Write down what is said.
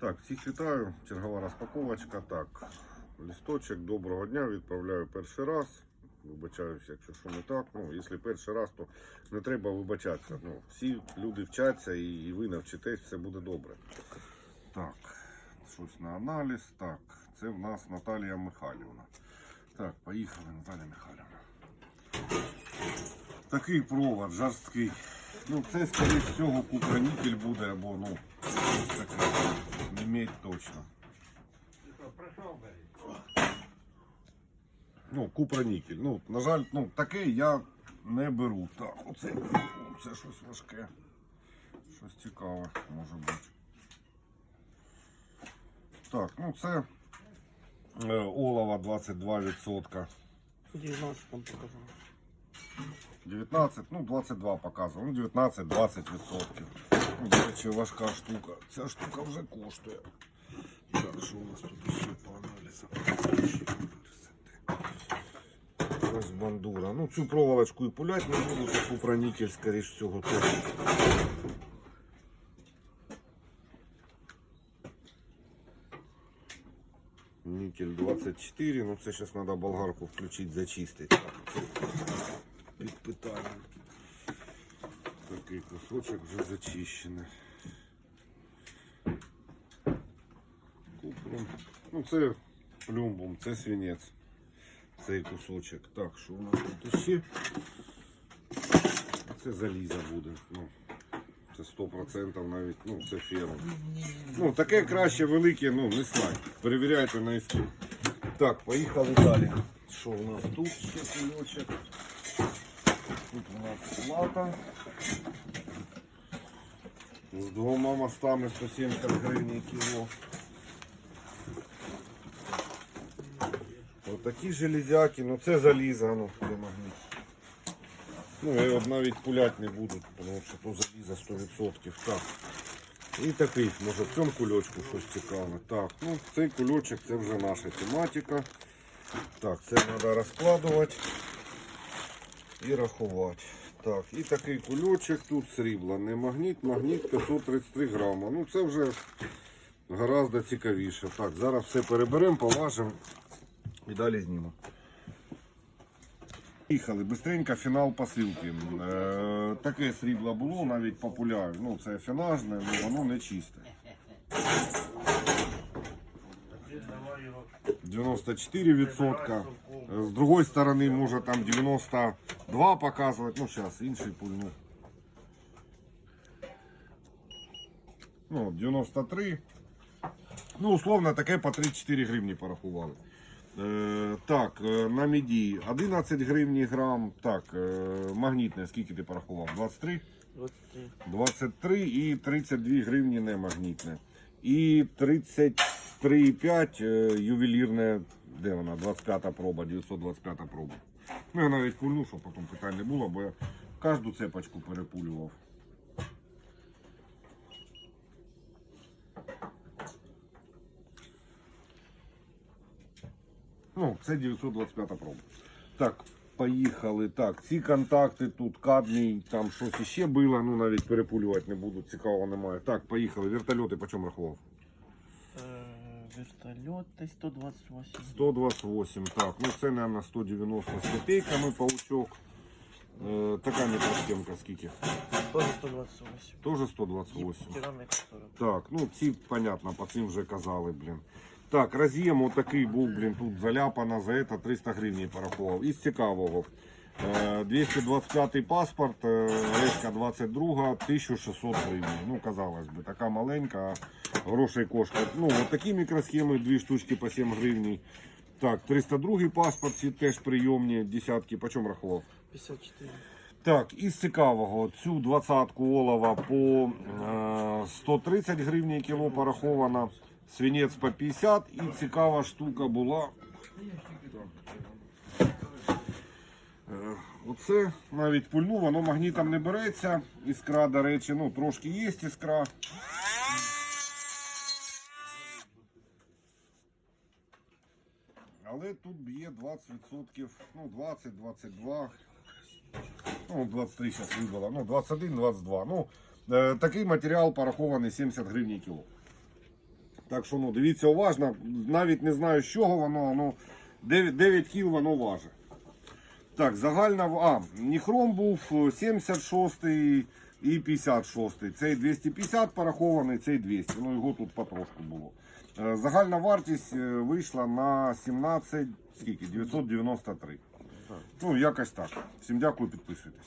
Так, всіх вітаю. Чергова розпаковочка. Так, лісточок, доброго дня. Відправляю перший раз. Вибачаюся, якщо що не так. Ну, якщо перший раз, то не треба вибачатися. Ну, всі люди вчаться і, ви навчитесь, все буде добре. Так, щось на аналіз. Так, це в нас Наталія Михайлівна. Так, поїхали, Наталія Михайлівна. Такий провод жорсткий. Ну, це, скоріше всього, купранікель буде або, ну, щось медь точно. Ну, купранікель. Ну, на жаль, ну, такий я не беру. Так, оце, це щось важке. Щось цікаве може бути. Так, ну це е, олова 22%. 19 там показано. 19, ну 22 показував, ну 19-20 відсотків. Ну, До важка штука. Ця штука вже коштує. Так, що у нас тут ще по аналізам? Ось бандура. Ну цю проволочку і пулять не буду, таку про нікель, скоріш всього, теж. Нікель 24, ну це зараз треба болгарку включити, зачистити. Під питанням. Такий кусочок вже зачищений. Куплю. Ну це плюмбум, це свинець. Цей кусочок. Так, що у нас тут ще? Це заліза буде. Ну, це 100% навіть, ну це ферма. Ну, таке краще велике, ну, не знаю. Перевіряйте на іскін. Так, поїхали далі. Що у нас тут ще кульочок? Тут у нас плата. З двома мостами 170 гривень кіло. Ось такі железяки, ну це залізо, ну, де магніт. Ну, я навіть пулять не буду, тому що то залізо 100%. Так. І такий, може в цьому кульочку щось цікаве. Так, ну цей кульочок це вже наша тематика. Так, це треба розкладувати і рахувати. Так, і такий кульочок тут срібла. Не магніт, магніт 533 грама. Ну це вже гораздо цікавіше. Так, зараз все переберемо, поважимо і далі знімемо. Їхали, бистренько фінал посилки. Е, таке срібло було, навіть популяр. Ну, це фінажне, але воно не чисте. 94%. С другой стороны, може там 92 показывать. Ну, сейчас, інший пульну. Ну, 93. Ну, условно, таке по 3-4 гривні порахували. Е, Так, е, на міді 11 гривні грам. Так, е, магнітне, скільки ти порахував? 23? 23. 23 і 32 гривні не магнітне. І 30. 3,5 е, ювелірне, де вона? 25 проба, 925 проба. Ну я навіть кульну, щоб потім питань не було, бо я кожну цепочку перепулював. Ну, це 925 проба. Так, поїхали. Так, ці контакти тут, кадмій, там щось іще було, ну навіть перепулювати не буду, цікавого немає. Так, поїхали. Вертольоти по чому рахував? Вертольоти 128. 128. Так, ну це, мабуть, 190 з копійками паучок. Е, така мікросхемка скільки? Тоже 128. Теж 128. Керамика 40. Так, ну ці, понятно, по цим вже казали, блін. Так, роз'єм отакий був, блін, тут заляпано, за це 300 гривень порахував. Із цікавого. Е, 225 паспорт, е, резка 22, 1600 гривень. Ну, казалось би, така маленька, грошей кошка. Ну, от такі мікросхеми, дві штучки по 7 гривень. Так, 302 паспорт, ці теж прийомні, десятки, по чому рахував? 54. Так, із цікавого, цю двадцятку олова по е, 130 гривень кіло порахована, свинець по 50 і цікава штука була. Е, Оце навіть пульну, воно магнітом не береться. Іскра, до речі, ну трошки є іскра. Але тут б'є 20%, ну 20-22. Ну, 23 зараз вибило, ну 21-22. Ну, е, такий матеріал порахований 70 гривень кіло. Так що ну, дивіться уважно, навіть не знаю з чого воно, ну 9, 9 кіл воно важить. Так, загальна. А, ніхром був е, 76 і 56. Цей 250 порахований, цей 200. Ну його тут потрошку було. Е, Загальна вартість е, вийшла на 17, скільки? 993. Ну, якось так. Всім дякую, підписуйтесь.